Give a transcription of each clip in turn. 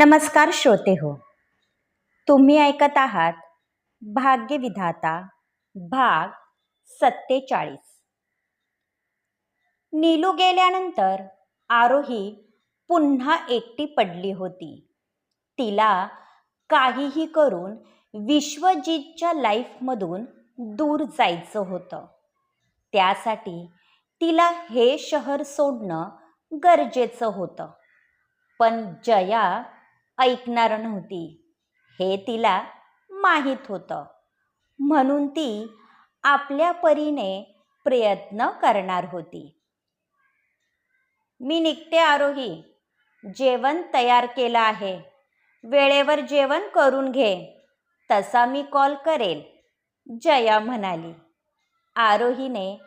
नमस्कार श्रोते हो तुम्ही ऐकत आहात भाग्यविधाता भाग सत्तेचाळीस. नीलू गेल्यानंतर आरोही पुन्हा एकटी पडली होती. तिला काहीही करून विश्वजितच्या लाईफमधून दूर जायचं होतं. त्यासाठी तिला हे शहर सोडणं गरजेचं होतं. पण जया ऐकणार नव्हती. हे तिला माहीत होतं. म्हणून ती आपल्या परीने प्रयत्न करणार होती. मी निघते आरोही. जेवण तयार केलं आहे. वेळेवर जेवण करून घे. तसा मी कॉल करेल जया म्हणाली. आरोहीने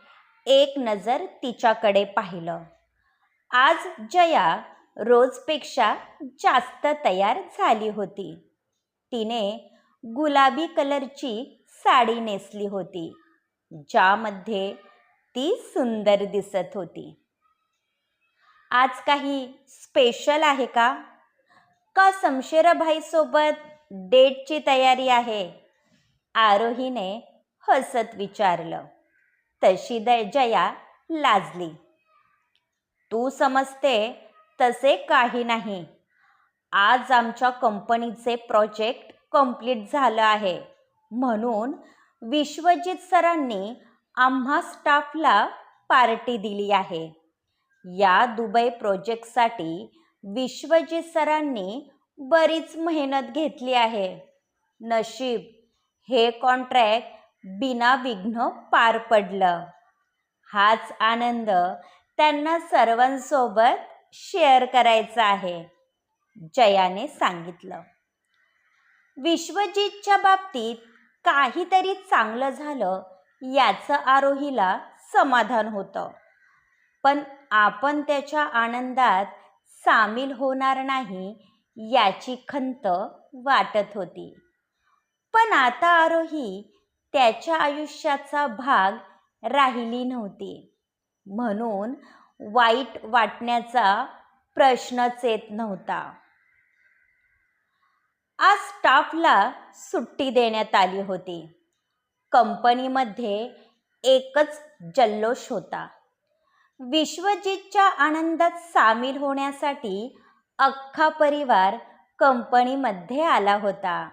एक नजर तिच्याकडे पाहिलं. आज जया रोजपेक्षा जास्त तयार झाली होती. तिने गुलाबी कलरची साडी नेसली होती ज्यामध्ये ती सुंदर दिसत होती. आज काही स्पेशल आहे का? का शमशेरभाईसोबत डेटची तयारी आहे? आरोहीने हसत विचारलं. तशी द जया लाजली. तू समजते तसे काही नाही. आज आमच्या कंपनीचे प्रोजेक्ट कंप्लीट झालं आहे. म्हणून विश्वजित सरांनी आम्हा स्टाफला पार्टी दिली आहे. या दुबई प्रोजेक्टसाठी विश्वजित सरांनी बरीच मेहनत घेतली आहे. नशीब हे कॉन्ट्रॅक्ट बिनाविघ्न पार पडलं. हाच आनंद त्यांना सर्वांसोबत शेअर करायचा आहे. जयाने सांगितलं. विश्वजितच्या बाबतीत काहीतरी चांगलं झालं याचं आरोहीला समाधान होतं. पण आपण त्याच्या आनंदात सामील होणार नाही याची खंत वाटत होती. पण आता आरोही त्याच्या आयुष्याचा भाग राहिली नव्हती. म्हणून वाईट वाटण्याचा प्रश्नच येत नव्हता. आज स्टाफला सुट्टी देण्यात आली होती. कंपनीमध्ये एकच जल्लोष होता. विश्वजितच्या आनंदात सामील होण्यासाठी अख्खा परिवार कंपनीमध्ये आला होता.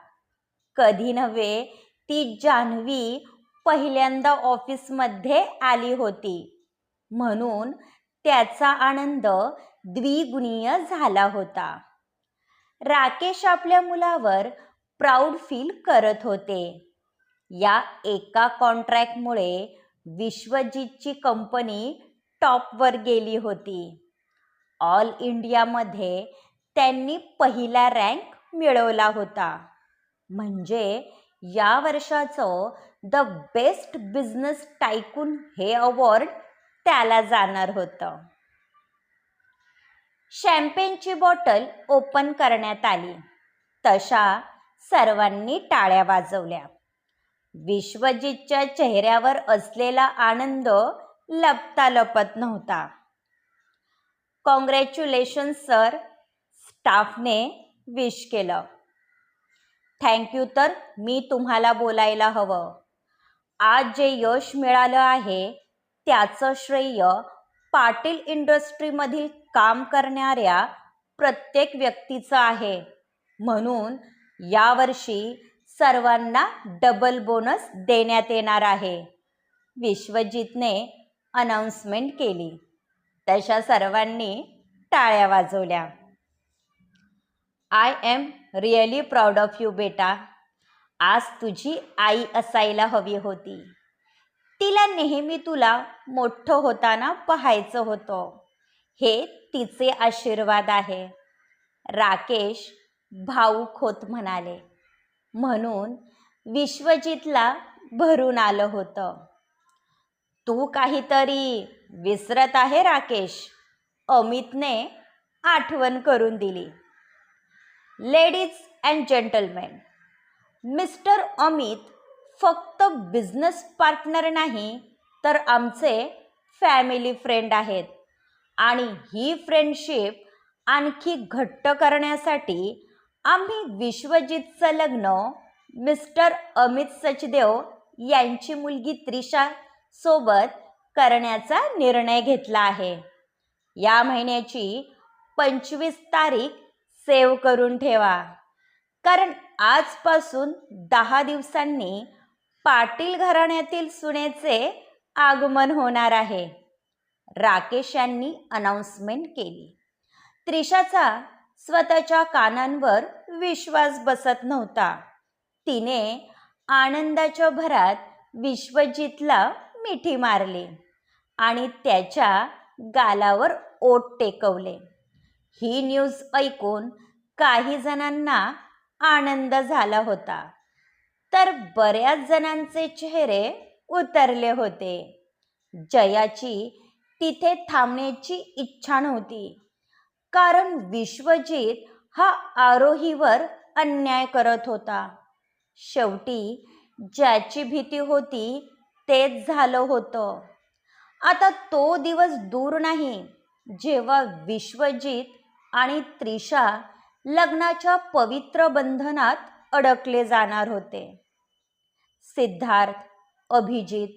कधी नव्हे ती जान्हवी पहिल्यांदा ऑफिसमध्ये आली होती. म्हणून त्याचा आनंद द्विगुणीय झाला होता. राकेश आपल्या मुलावर प्राऊड फील करत होते. या एका कॉन्ट्रॅक्टमुळे विश्वजितची कंपनी टॉपवर गेली होती. ऑल इंडियामध्ये त्यांनी पहिला रँक मिळवला होता. म्हणजे या वर्षाचं द बेस्ट बिझनेस टायकून हे अवॉर्ड त्याला जाणार होतं. शॅम्पेनची बॉटल ओपन करण्यात आली. तशा सर्वांनी टाळ्या वाजवल्या. विश्वजितच्या चेहऱ्यावर असलेला आनंद लपता लपत नव्हता. कॉंग्रॅच्युलेशन सर स्टाफने विश केलं. थँक्यू तर मी तुम्हाला बोलायला हवं. आज जे यश मिळालं आहे त्याचं श्रेय पाटील इंडस्ट्रीमधील काम करणाऱ्या प्रत्येक व्यक्तीचं आहे. म्हणून यावर्षी सर्वांना डबल बोनस देण्यात येणार आहे. विश्वजितने अनाऊन्समेंट केली. तशा सर्वांनी टाळ्या वाजवल्या. I am really proud of you बेटा. आज तुझी आई असायला हवी होती. तिला नेहमी तुला मोठं होताना पाहायचं होतं. हे तिचे आशीर्वाद आहे. राकेश भाऊक होत म्हणाले. म्हणून विश्वजितला भरून आलं होतं. तू काहीतरी विसरत आहे राकेश. अमितने आठवण करून दिली. Ladies and gentleman mister Amit फक्त बिझनेस पार्टनर नाही तर आमचे फॅमिली फ्रेंड आहेत. आणि ही फ्रेंडशिप आणखी घट्ट करण्यासाठी आम्ही विश्वजितचं लग्न मिस्टर अमित सचदेव यांची मुलगी त्रिशा सोबत करण्याचा निर्णय घेतला आहे. या महिन्याची पंचवीस तारीख सेव्ह करून ठेवा. कारण आजपासून दहा दिवसांनी पाटील घराण्यातील सुनेचे आगमन होणार आहे. राकेश यांनी अनाउन्समेंट केली. त्रिशाचा स्वतःच्या कानांवर विश्वास बसत नव्हता. तिने आनंदाच्या भरात विश्वजितला मिठी मारली आणि त्याच्या गालावर ओट टेकवले. ही न्यूज ऐकून काही जणांना आनंद झाला होता. तर बऱ्याच जणांचे चेहरे उतरले होते. जयाची तिथे थांबण्याची इच्छा नव्हती. कारण विश्वजित हा आरोहीवर अन्याय करत होता. शेवटी ज्याची भीती होती तेच झालं होतं. आता तो दिवस दूर नाही. जेव्हा विश्वजित आणि त्रिशा लग्नाच्या पवित्र बंधनात अडकले जाणार होते. सिद्धार्थ अभिजित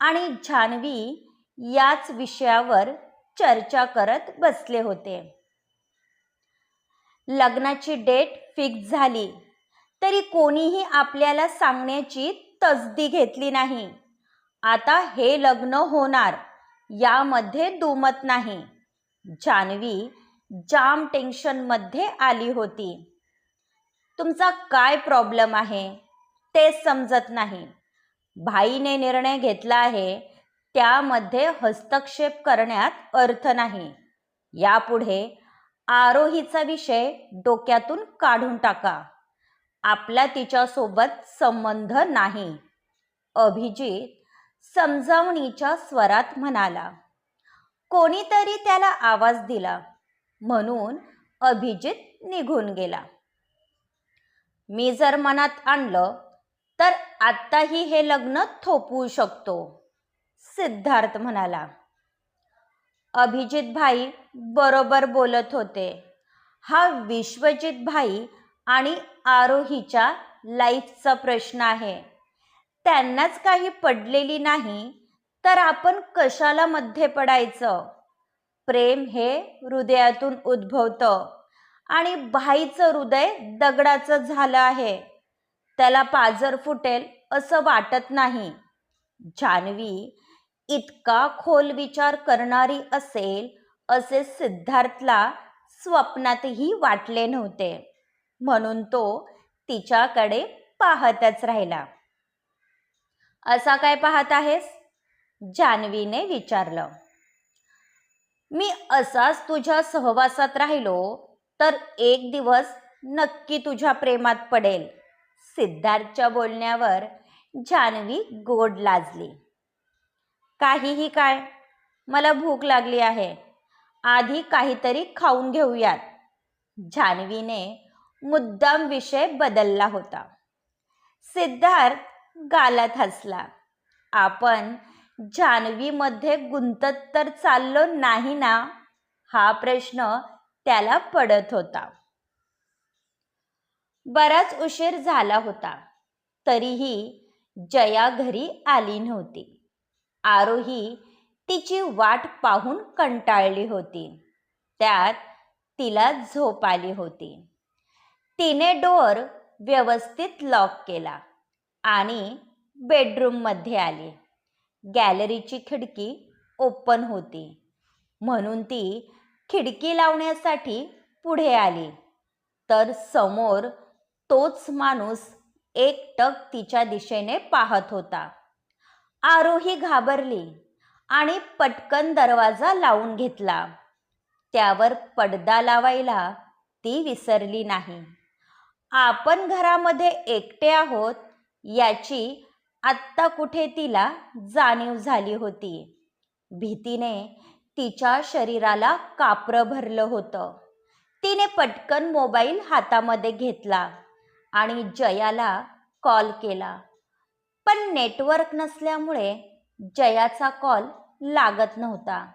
आणि जान्हवी याच विषयावर चर्चा करत बसले होते. लग्नाची डेट फिक्स झाली तरी कोणीही आपल्याला सांगण्याची तसदी घेतली नाही. आता हे लग्न होणार यामध्ये दुमत नाही. जान्हवी जाम टेन्शनमध्ये आली होती. तुमचा काय प्रॉब्लेम आहे? ते समजत नाही. भाईने निर्णय घेतला आहे त्यामध्ये हस्तक्षेप करण्यात अर्थ नाही. यापुढे आरोहीचा विषय डोक्यातून काढून टाका. आपला तिच्यासोबत संबंध नाही. अभिजित समजावणीच्या स्वरात म्हणाला. कोणीतरी त्याला आवाज दिला. म्हणून अभिजित निघून गेला. मी जर मनात आणलं तर आत्ताही हे लग्न थोपवू शकतो. सिद्धार्थ म्हणाला. अभिजित भाई बरोबर बोलत होते. हा विश्वजित भाई आणि आरोहीच्या लाईफचा प्रश्न आहे. त्यांनाच काही पडलेली नाही तर आपण कशाला मध्ये पडायचं प्रेम हे हृदयातून उद्भवतं. आणि भाईचं हृदय दगडाचं झालं आहे. त्याला पाजर फुटेल असं वाटत नाही. जान्हवी इतका खोल विचार करणारी असेल असे सिद्धार्थला स्वप्नातही वाटले नव्हते. म्हणून तो तिच्याकडे पाहतच राहिला. असा काय पाहत आहेस? जान्हवीने विचारलं. मी असाच तुझ्या सहवासात राहिलो तर एक दिवस नक्की तुझ्या प्रेमात पडेल. सिद्धार्थच्या बोलण्यावर जान्हवी गोड लाजली. काहीही काय? मला भूक लागली आहे. आधी काहीतरी खाऊन घेऊयात. जान्हवीने मुद्दाम विषय बदलला होता. सिद्धार्थ गालात हसला. आपण जान्हवीमध्ये गुंतत तर चाललो नाही ना? हा प्रश्न त्याला पडत होता. बराच उशीर झाला होता. तरीही जया घरी आली नव्हती. आरोही तिची वाट पाहून कंटाळली होती. त्यात तिला झोप आली होती. तिने डोअर व्यवस्थित लॉक केला आणि बेडरूममध्ये आली. गॅलरीची खिडकी ओपन होती. म्हणून ती खिडकी लावण्यासाठी पुढे आली. तर समोर तोच माणूस एकटक तिच्या दिशेने पाहत होता. आरोही घाबरली आणि पटकन दरवाजा लावून घेतला. त्यावर पडदा लावायला ती विसरली नाही. आपण घरामध्ये एकटे आहोत याची आत्ता कुठे तिला जाणीव झाली होती. भीतीने तिच्या शरीराला कापरं भरलं होतं. तिने पटकन मोबाईल हातामध्ये घेतला आणि जयाला कॉल केला. पण नेटवर्क नसल्यामुळे जयाचा कॉल लागत नव्हता.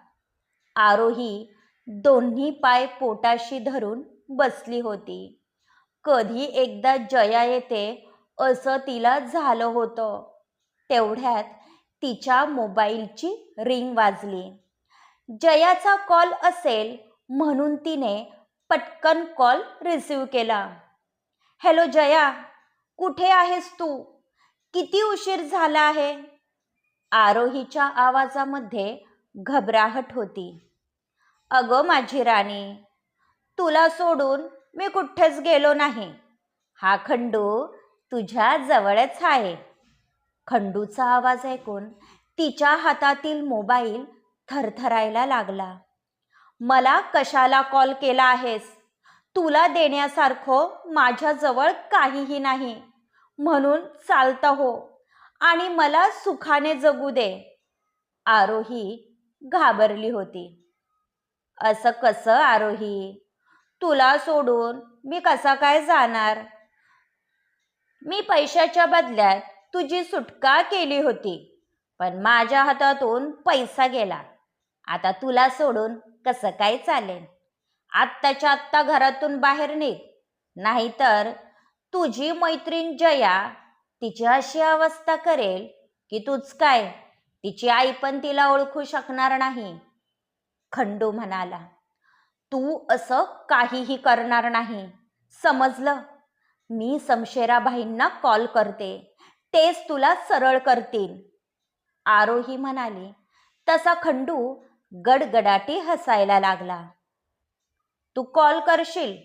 आरोही दोन्ही पाय पोटाशी धरून बसली होती. कधी एकदा जया येते असं तिला झालं होतं. तेवढ्यात तिच्या मोबाईलची रिंग वाजली. जयाचा कॉल असेल म्हणून तिने पटकन कॉल रिसीव केला. हॅलो जया कुठे आहेस तू? किती उशीर झाला आहे? आरोहीच्या आवाजामध्ये घबराहट होती. अगं माझी राणी तुला सोडून मी कुठेच गेलो नाही. हा खंडू तुझ्या जवळच आहे. खंडूचा आवाज ऐकून तिच्या हातातील मोबाईल थरथरायला लागला. मला कशाला कॉल केला आहेस? तुला देण्यासारखं माझ्याजवळ काहीही नाही. म्हणून चालतं हो आणि मला सुखाने जगू दे. आरोही घाबरली होती. असं कसं आरोही? तुला सोडून मी कसा काय जाणार? मी पैशाच्या बदल्यात तुझी सुटका केली होती पण माझ्या हातातून पैसा गेला. आता तुला सोडून कसं काय चालेल? आत्ताच्या आत्ता घरातून बाहेर निघ. नाहीतर तुझी मैत्रीण जया तिची अशी अवस्था करेल की तूच काय? तिची आई पण तिला ओळखू शकणार नाही. खंडू म्हणाला. तू असं काहीही करणार नाही. समजलं? मी समशेराबाईंना कॉल करते. तेच तुला सरळ करतील. आरोही म्हणाली. तसा खंडू गडगडाटी हसायला लागला. तू कॉल करशील?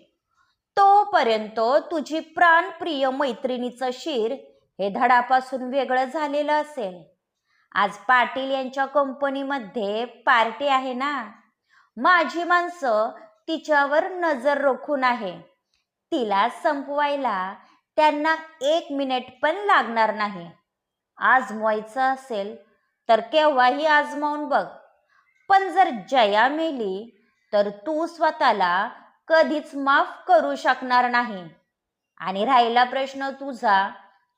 तोपर्यंत तुझी प्राणप्रिय मैत्रिणीचं शिर हे धडापासून वेगळं झालेलं असेल. आज पाटील यांच्या कंपनीमध्ये पार्टी आहे ना? माझी माणसं तिच्यावर नजर रोखून आहे. तिला संपवायला त्यांना एक मिनिट पण लागणार नाही. आजमवायचं असेल तर केव्हाही आजमावून बघ. पण जर जया मेली तर तू स्वतःला कधीच माफ करू शकणार नाही. आणि राहिला प्रश्न तुझा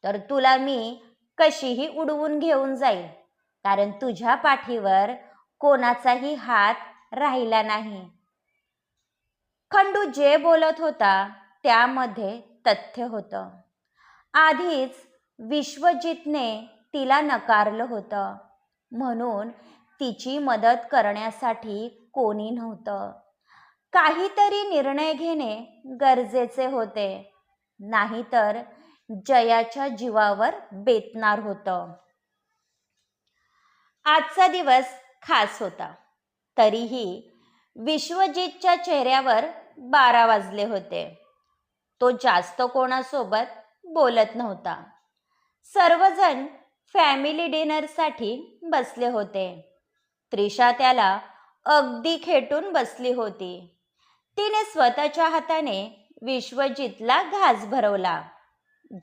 तर तुला मी कशीही उडवून घेऊन जाईल कारण तुझ्या पाठीवर कोणाचाही हात राहिला नाही. खंडू जे बोलत होता त्यामध्ये तथ्य होतं. आधीच विश्वजितने तिला नकारलं होतं. म्हणून तिची मदत करण्यासाठी कोणी नव्हतं. काहीतरी निर्णय घेणे गरजेचे होते. नाहीतर जयाच्या जीवावर बेतणार होतं. आजचा दिवस खास होता. तरीही विश्वजितच्या चेहऱ्यावर बारा वाजले होते. तो जास्त कोणासोबत बोलत नव्हता. सर्वजण फॅमिली डिनरसाठी बसले होते. त्रिशा त्याला अगदी खेटून बसली होती. तिने स्वतःच्या हाताने विश्वजितला घास भरवला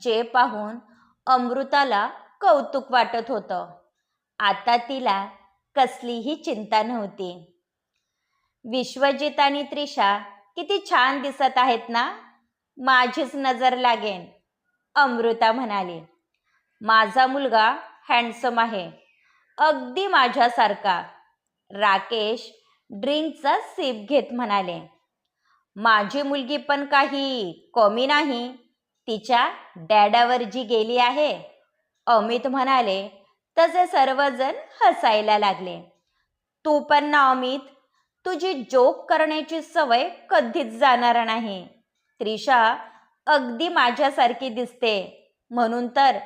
जे पाहून अमृताला कौतुक वाटत होतं. आता तिला कसलीही चिंता नव्हती. विश्वजित आणि त्रिशा किती छान दिसत आहेत ना? माझीच नजर लागेन अमृता म्हणाली. माझा मुलगा हँडसम आहे. अगदी माझ्यासारखा. राकेश ड्रिंकचा सिप घेत म्हणाले. माझी मुलगी पण काही कमी नाही. तिच्या डॅडावर जी गेली आहे. अमित म्हणाले तसे सर्वजण हसायला लागले. तू पण ना अमित तुझी जोक करण्याची सवय कधीच जाणार नाही. त्रिशा अगदी माझ्यासारखी दिसते. म्हणून तर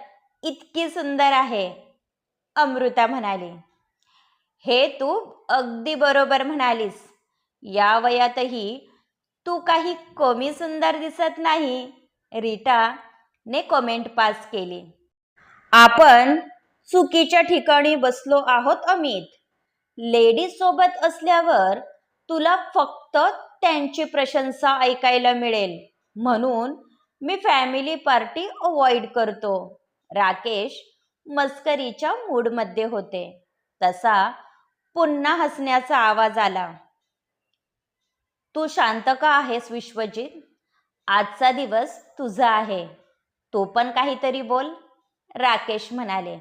इतकी सुंदर आहे. अमृता म्हणाली. हे तू अगदी बरोबर म्हणालीस. या वयातही तू काही कमी सुंदर दिसत नाही. रीटा ने कमेंट पास केली. आपण चुकीच्या ठिकाणी बसलो आहोत अमित. लेडीज सोबत असल्यावर तुला फक्त त्यांची प्रशंसा ऐकायला मिळेल. म्हणून मी फॅमिली पार्टी अवॉइड करतो. राकेश मस्करीच्या मूडमध्ये होते. तसा पुन्हा हसण्याचा आवाज आला. तू शांत का आहेस विश्वजित? आजचा दिवस तुझा आहे. तू पण काहीतरी बोल राकेश म्हणाले.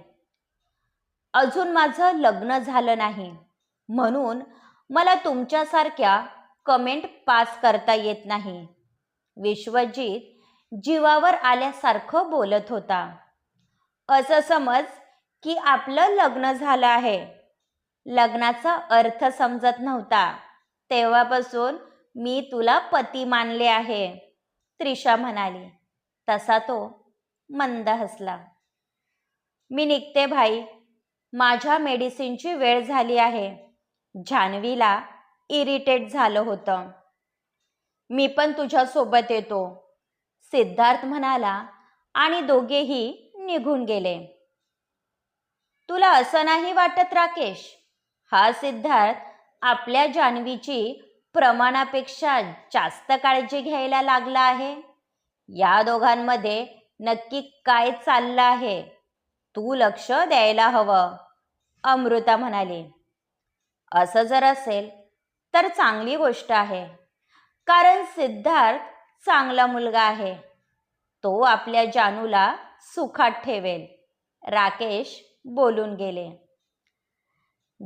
अजून माझं लग्न झालं नाही. म्हणून मला तुमच्यासारख्या कमेंट पास करता येत नाही. विश्वजित जीवावर आल्यासारखं बोलत होता. असं समज की आपलं लग्न झालं आहे. लग्नाचा अर्थ समजत नव्हता. तेव्हापासून मी तुला पती मानले आहे त्रिशा म्हणाली. तसा तो मंद हसला. मी निघते भाई. माझ्या मेडिसिनची वेळ झाली आहे. जान्हवीला इरिटेट झालं होतं. मी पण तुझ्यासोबत येतो सिद्धार्थ म्हणाला आणि दोघेही निघून गेले. तुला असं नाही वाटत राकेश? हा सिद्धार्थ आपल्या जान्हवीची प्रमाणापेक्षा जास्त काळजी घ्यायला लागला आहे. या दोघांमध्ये नक्की काय चाललं आहे तू लक्ष द्यायला हवं अमृता म्हणाली. असं जर असेल तर चांगली गोष्ट आहे. कारण सिद्धार्थ चांगला मुलगा आहे. तो आपल्या जानूला सुखात ठेवेल. राकेश बोलून गेले.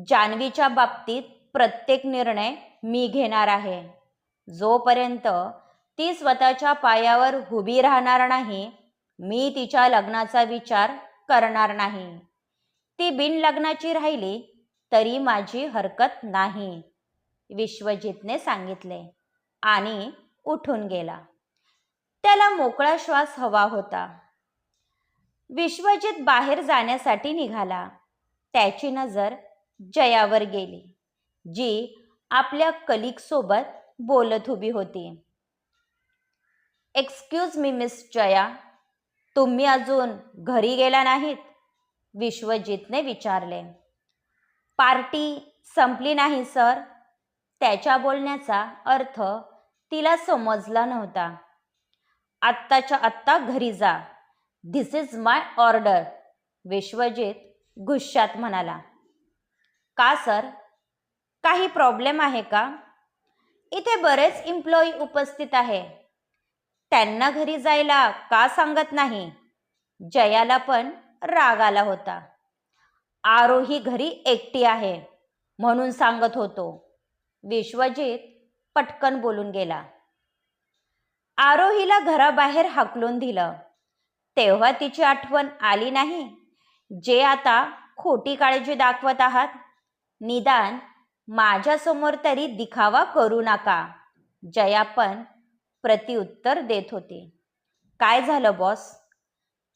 जान्हवीच्या बाबतीत प्रत्येक निर्णय मी घेणार आहे. जोपर्यंत ती स्वतःच्या पायावर उभी राहणार नाही मी तिच्या लग्नाचा विचार करणार नाही. ती बिन लग्नाची राहिली तरी माझी हरकत नाही विश्वजितने सांगितले. आणि उठून गेला. त्याला मोकळा श्वास हवा होता. विश्वजित बाहेर जाण्यासाठी निघाला. त्याची नजर जयावर गेली जी आपल्या कलिकसोबत बोलत उभी होती. एक्सक्यूज मी मिस जया तुम्ही अजून घरी गेला नाहीत? विश्वजितने विचारले. पार्टी संपली नाही सर. त्याच्या बोलण्याचा अर्थ तिला समजला नव्हता. आत्ताच्या आत्ता घरी जा. This is my order Vishwajit गुस्सात म्हणाला. का सर? काही प्रॉब्लेम आहे का? इथे बरेच इम्प्लॉई उपस्थित आहे. त्यांना घरी जायला का सांगत नाही? जयाला पण राग आला होता. आरोही घरी एकटी आहे म्हणून सांगत होतो. विश्वजित पटकन बोलून गेला. आरोहीला घराबाहेर हाकलून दिलं. तेव्हा तिची आठवण आली नाही. जे आता खोटी काळजी दाखवत आहात निदान माझ्यासमोर तरी दिखावा करू नका. जया पण प्रतिउत्तर देत होती. काय झालं बॉस?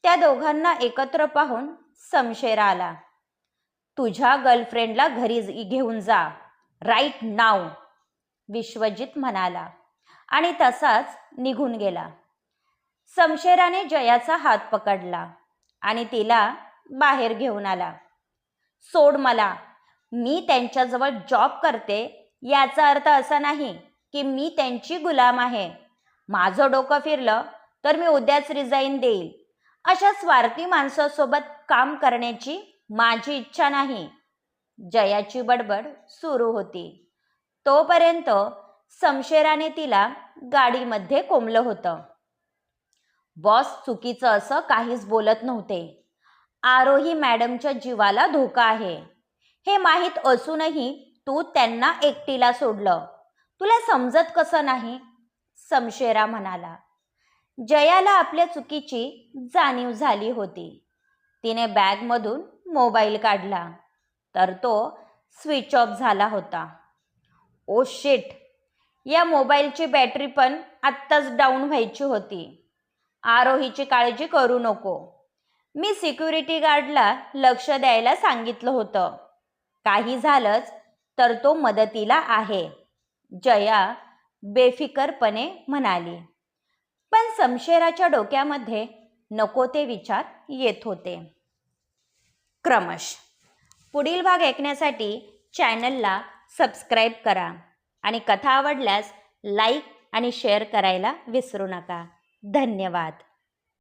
त्या दोघांना एकत्र पाहून समशेर आला तुझ्या गर्लफ्रेंडला घरी घेऊन जा. राईट नाव विश्वजित म्हणाला आणि तसाच निघून गेला. समशेराने जयाचा हात पकडला आणि तिला बाहेर घेऊन आला. सोड मला मी त्यांच्याजवळ जॉब करते याचा अर्थ असा नाही की मी त्यांची गुलाम आहे. माझं डोकं फिरलं तर मी उद्याच रिझाईन देईल. अशा स्वार्थी माणसासोबत काम करण्याची माझी इच्छा नाही. जयाची बडबड सुरू होती. तोपर्यंत समशेराने तिला गाडीमध्ये कोंबलं होतं. बॉस चुकीचं असं काहीच बोलत नव्हते. आरोही मॅडमच्या जीवाला धोका आहे. हे माहीत असूनही तू त्यांना एकटीला सोडलं. तुला समजत कसं नाही? समशेरा म्हणाला. जयाला आपल्या चुकीची जाणीव झाली होती. तिने बॅगमधून मोबाईल काढला. तर तो स्विच ऑफ झाला होता. Oh shit! या मोबाईलची बॅटरी पण आत्ताच डाऊन व्हायची होती. आरोहीची काळजी करू नको. मी सिक्युरिटी गार्डला लक्ष द्यायला सांगितलं होतं. काही झालंच तर तो मदतीला आहे जया बेफिकरपणे म्हणाली. पण समशेराच्या डोक्यामध्ये नको ते विचार येत होते. क्रमश. पुढील भाग ऐकण्यासाठी चॅनलला सबस्क्राईब करा आणि कथा आवडल्यास लाईक आणि शेअर करायला विसरू नका. धन्यवाद.